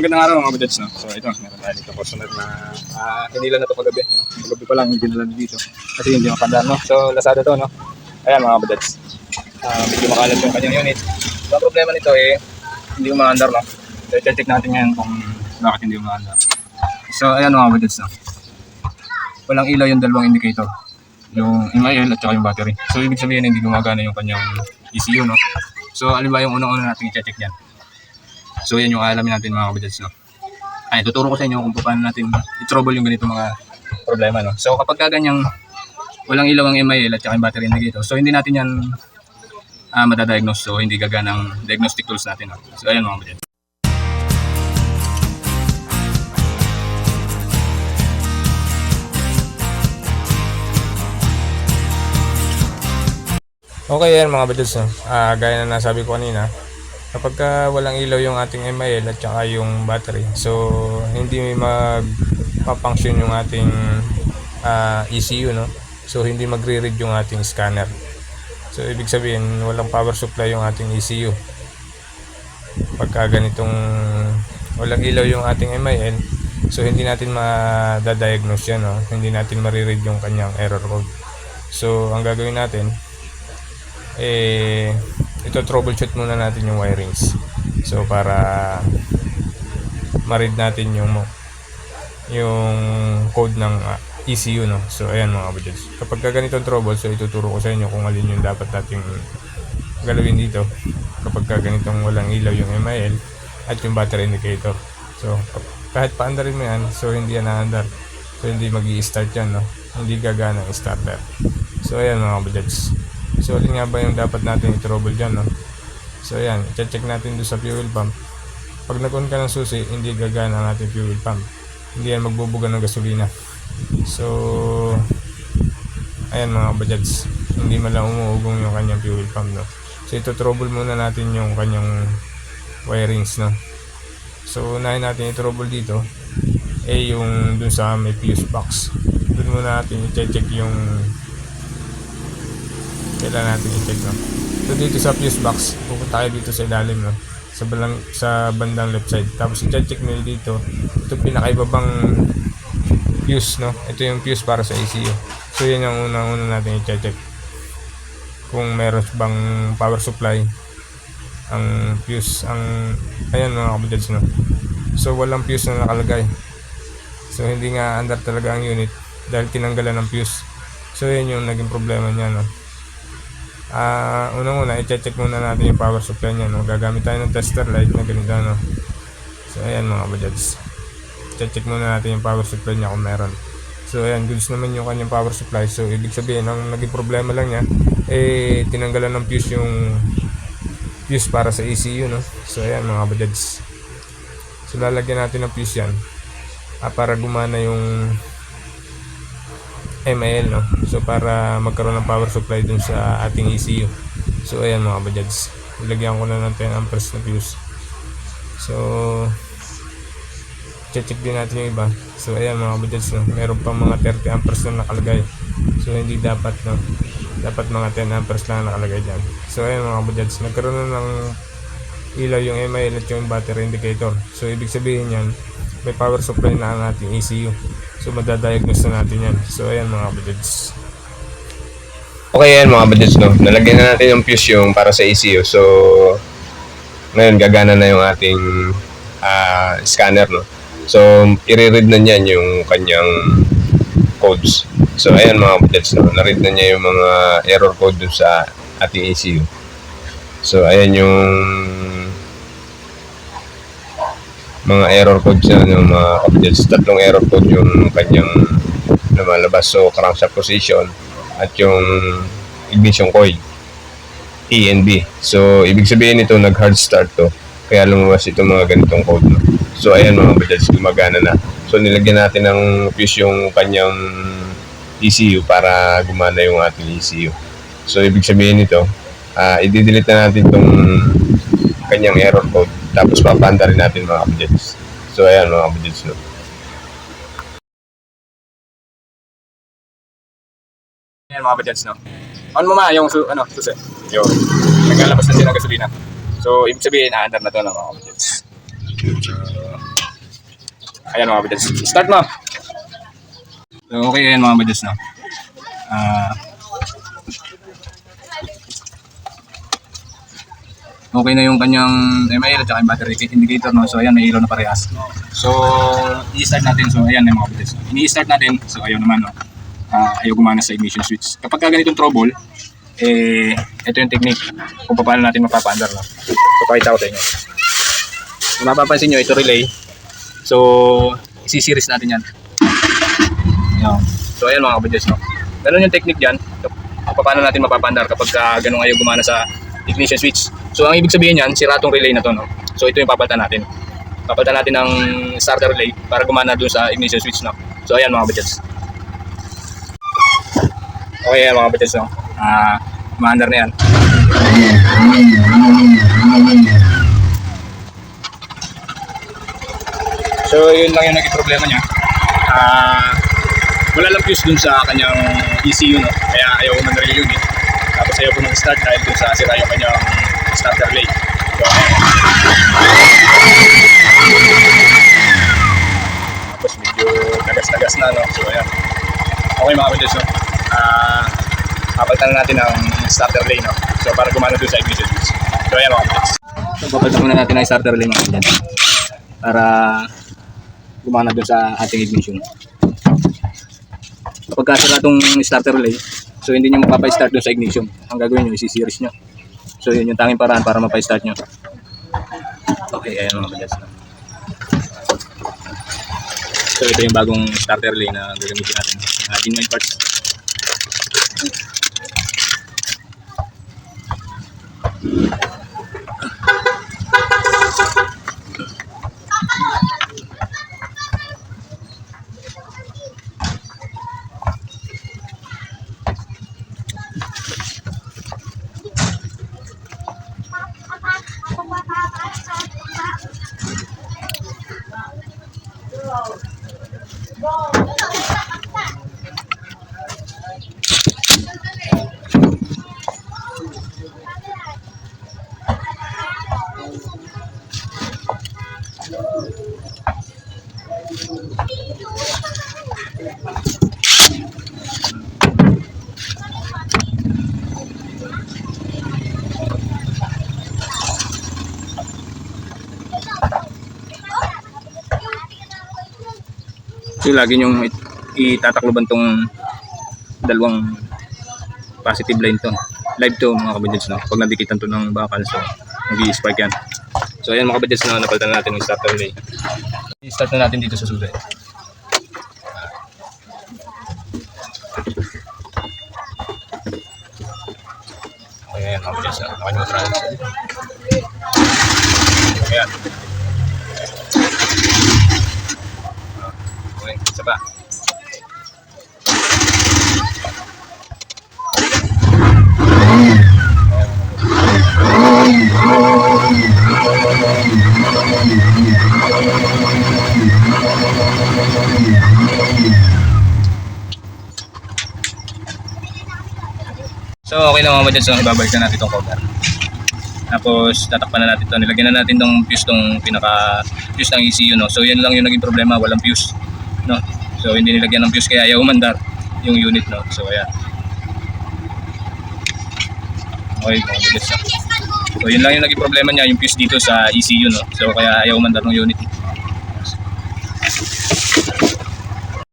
magandang araw mga budgets, no? So ito, meron tayo dito customer na ah, hinila na to kagabi. Kagabi pa lang yung dinala dito. Kasi hindi mapandaan, no? So Lazada to, no? Ayan mga budgets. Ah, medyo makalat yung kanyang unit. So ang problema nito eh, hindi umaandar, no? So i-check natin ngayon kung bakit hindi umaandar. So ayan mga budgets, no? Walang ilaw yung dalawang indicator. Yung MIL at saka yung battery. So ibig sabihin hindi gumagana yung kanyang ECU, no? So alin ba yung unang-una natin i-check dyan? So yan yung alamin natin mga kabadyads, no? Ay, tuturo ko sa inyo kung paano natin i-trouble yung ganito mga problema, no? So kapag ka ganyang walang ilaw ang MIL at saka yung battery indicator, so hindi natin yan ah madadiagnose, so hindi gagana ang diagnostic tools natin, no? So ayan mga kabadyads. Okay yan mga badyos. No? Ah, gaya na nasabi ko kanina, kapag ka walang ilaw yung ating MIL at saka yung battery, so hindi may magpa-function yung ating ah, ECU, no? So hindi magre-read yung ating scanner. So ibig sabihin, walang power supply yung ating ECU. Pagka ganitong walang ilaw yung ating MIL, so hindi natin ma-diagnose yan, no? Hindi natin mariread yung kanyang error code. So ang gagawin natin, eh ito troubleshoot muna natin yung wirings. So para ma-read natin yung yung code ng ah, ECU no? So ayan mga budgets kapag ka ganitong trouble so ituturo ko sa inyo kung alin yung dapat nating galawin dito. Kapag ka ganitong walang ilaw yung MIL at yung battery indicator. So kahit paandarin mo yan so hindi yan naandar so hindi mag start yan no? Hindi gagana ang starter. So ayan mga budgets So, alin nga ba yung dapat natin i-trouble dyan, no? So, ayan, i-check natin doon sa fuel pump. Pag nag-on ka ng susi, hindi gagana ang ating fuel pump. Hindi yan magbubuga ng gasolina. So, ayan mga bajads, hindi man lang umuugong yung kanyang fuel pump, no? So, ito trouble muna natin yung kanyang wirings, no? So, unahin natin i-trouble dito, eh yung dun sa may fuse box. Doon muna natin i-check yung kailangan natin i-check no. So dito sa fuse box, pupunta tayo dito sa ilalim no. Sa bandang sa bandang left side. Tapos i-check mo dito, ito pinakaibabang fuse no. Ito yung fuse para sa ECU. So yan yung unang-una natin i-check. Kung meron bang power supply ang fuse ang ayan mga kabudads no. So walang fuse na nakalagay. So hindi nga under talaga ang unit dahil tinanggalan ng fuse. So yan yung naging problema niya no. Ah, unang-una, i-check muna natin yung power supply niya, no. Gagamit tayo ng tester light na ganito, no. So, ayan mga bajads. I-check muna natin yung power supply niya kung meron. So, ayan, goods naman yung kanyang power supply. So, ibig sabihin, ang naging problema lang niya, eh, tinanggalan ng fuse yung fuse para sa ECU, no. So, ayan mga bajads. So, lalagyan natin ng fuse yan. Ah, para gumana yung mAh no? So para magkaroon ng power supply dun sa ating ECU so ayan mga bajads ilagyan ko na ng 10 amperes na fuse. So check din natin yung iba. So ayan mga bajads no? Meron pa mga 30 amperes na nakalagay. So hindi dapat no? Dapat mga 10 amperes lang nakalagay dyan. So ayan mga bajads nagkaroon na ng ilaw yung MIL at yung battery indicator so ibig sabihin yan may power supply na ang ating ECU So madadiagnose na natin yan. So ayan mga budids. Okay yan mga budids, no? Nalagyan na natin yung fuse yung para sa ECU. So, ngayon gagana na yung ating ah, scanner, no? So, i-read na niyan yung kanyang codes. So, ayan mga budids, no? Na-read na niya yung mga error code sa ating ECU. So, ayan yung mga error codes na ng mga kapatid. Tatlong error code yung kanyang lumalabas. So, crankshaft position at yung ignition coil. E and B. So, ibig sabihin nito, nag-hard start to. Kaya lumabas itong mga ganitong code. No? So, ayan mga kapatid, gumagana na. So, nilagyan natin ng fuse yung kanyang ECU para gumana yung ating ECU. So, ibig sabihin nito, uh, i-delete na natin itong kanyang error code tapos papanda rin natin mga kapatid. So, ayan mga kapatid. No? Ayan mga budgets, no. On mo ma yung su ano, susi. Yung naglalabas na siya ng gasolina. So, ibig sabihin, aandar na to ng mga budgets. Ayan mga kabadyans. Start mo! So, okay ayan mga kabadyans no. Ah... okay na yung kanyang MIL at saka yung battery indicator no. So ayan may ilaw na parehas. So i-start natin. So ayan yung mga kabadyans. Ini-start natin. So ayaw naman no. Ah, ayaw gumana sa ignition switch. Kapag ka ganitong trouble, eh, ito yung technique kung paano natin mapapaandar. No? So, pakita ko sa inyo. Kung mapapansin nyo, ito relay. So, isi-series natin yan. Yan. So, ayan mga kabadyos, no? Ganun yung technique dyan. So, paano natin mapapandar kapag ka ganun ayaw gumana sa ignition switch. So, ang ibig sabihin yan, sira tong relay na to, no? So, ito yung papalitan natin. Papalitan natin ng starter relay para gumana dun sa ignition switch, no? So, ayan mga kabadyos. Okay, mga kabadyos, no? Ah, maandar na yan. So, yun lang yung naging problema niya. Ah, wala lang fuse dun sa kanyang ECU, no? Kaya ayaw ko man unit. Tapos ayaw ko mag-start dahil dun sa sira yung kanyang starter relay. So, tapos medyo tagas-tagas na, no? So, ayan. Okay mga kapatid, no? Ah, papalitan natin ang starter relay, no? So, para gumana dun sa ignition. So, ayan mga kapatid. So, papalitan muna natin ang starter relay mga kapatid. Para gumana dun sa ating ignition. Kapag kasira itong starter relay, so hindi nyo mapapa-start dun sa ignition. Ang gagawin nyo, isi-series nyo. So yun yung tanging paraan para mapa-start nyo. Okay, ayan mga kadyas. So ito yung bagong starter relay na gagamitin natin. Uh, genuine parts. So lagi nyong it- itatakloban tong dalawang positive line to. Live to mga kabadyads no. Pag nadikitan to ng bakal so mag-i-spark yan. So ayan mga kabadyads na napalitan natin yung starter relay. I-start na natin dito sa susunod. Okay, ayan mga kabadyads na. Naka-neutral. Ayan. Isa pa. So okay na mga madyan, so ibabalik na natin itong cover. Tapos tatakpan na natin ito. Nilagyan na natin tong fuse tong pinaka fuse ng ECU no. So yan lang yung naging problema, walang fuse no. So hindi nilagyan ng fuse kaya ayaw umandar yung unit no. So ayan. Okay, mga so. So yun lang yung naging problema niya, yung fuse dito sa ECU no. So kaya ayaw umandar ng unit.